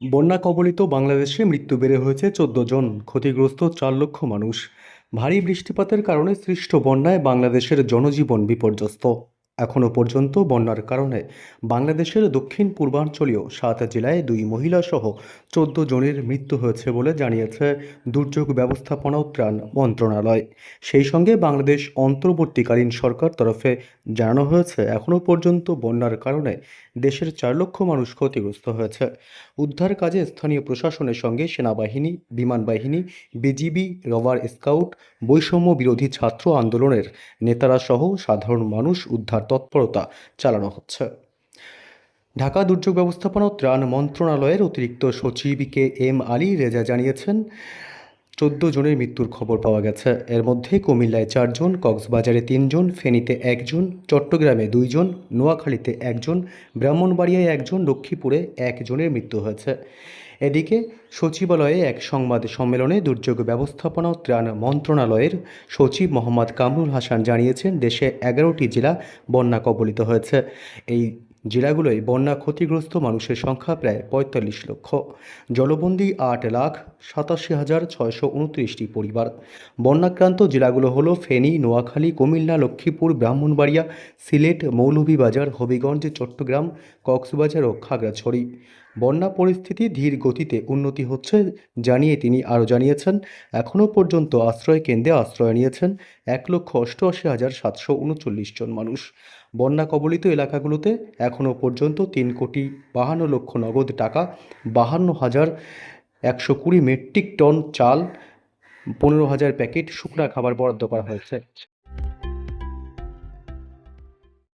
বন্যা কবলিত বাংলাদেশে মৃত্যু বেড়ে হয়েছে চোদ্দ জন। ক্ষতিগ্রস্ত চার লক্ষ মানুষ। ভারী বৃষ্টিপাতের কারণে সৃষ্ট বন্যায় বাংলাদেশের জনজীবন বিপর্যস্ত। এখনও পর্যন্ত বন্যার কারণে বাংলাদেশের দক্ষিণ পূর্বাঞ্চলীয় সাত জেলায় দুই মহিলা সহ চোদ্দ জনের মৃত্যু হয়েছে বলে জানিয়েছে দুর্যোগ ব্যবস্থাপনা ও ত্রাণ মন্ত্রণালয়। সেই সঙ্গে বাংলাদেশ অন্তর্বর্তীকালীন সরকার তরফে জানানো হয়েছে এখনও পর্যন্ত বন্যার কারণে দেশের চার লক্ষ মানুষ ক্ষতিগ্রস্ত হয়েছে। উদ্ধার কাজে স্থানীয় প্রশাসনের সঙ্গে সেনাবাহিনী, বিমান বাহিনী, বিজিবি রবার স্কাউট, বৈষম্য বিরোধী ছাত্র আন্দোলনের নেতারা সহ সাধারণ মানুষ উদ্ধার তৎপরতা চালানো হচ্ছে। ঢাকা দুর্যোগ ব্যবস্থাপনা ত্রাণ মন্ত্রণালয়ের অতিরিক্ত সচিব কে এম আলী রেজা জানিয়েছেন চোদ্দ জনের মৃত্যুর খবর পাওয়া গেছে। এর মধ্যে কুমিল্লায় চারজন, কক্সবাজারে তিনজন, ফেনীতে একজন, চট্টগ্রামে দুইজন, নোয়াখালীতে একজন, ব্রাহ্মণবাড়িয়ায় একজন, লক্ষ্মীপুরে একজনের মৃত্যু হয়েছে। এদিকে সচিবালয়ে এক সংবাদ সম্মেলনে দুর্যোগ ব্যবস্থাপনা ত্রাণ মন্ত্রণালয়ের সচিব মোহাম্মদ কামরুল হাসান জানিয়েছেন, দেশে এগারোটি জেলা বন্যা কবলিত হয়েছে। এই জেলাগুলোয় বন্যা ক্ষতিগ্রস্ত মানুষের সংখ্যা প্রায় পঁয়তাল্লিশ লক্ষ। জলবন্দি আট লাখ সাতাশি হাজার ছয়শো উনত্রিশটি পরিবার। বন্যাক্রান্ত জেলাগুলো হলো ফেনী, নোয়াখালী, কুমিল্লা, লক্ষ্মীপুর, ব্রাহ্মণবাড়িয়া, সিলেট, মৌলভীবাজার, হবিগঞ্জ, চট্টগ্রাম, কক্সবাজার ও খাগড়াছড়ি। বন্যা পরিস্থিতি ধীর গতিতে উন্নতি হচ্ছে জানিয়ে তিনি আরও জানিয়েছেন, এখনও পর্যন্ত আশ্রয় কেন্দ্রে আশ্রয় নিয়েছেন এক লক্ষ অষ্টআশি হাজার সাতশো উনচল্লিশ জন মানুষ। বন্যা কবলিত এলাকাগুলোতে এখনও পর্যন্ত তিন কোটি বাহান্ন লক্ষ নগদ টাকা, বাহান্ন হাজার একশো কুড়ি মেট্রিক টন চাল, পনেরো হাজার প্যাকেট শুকনা খাবার বরাদ্দ করা হয়েছে।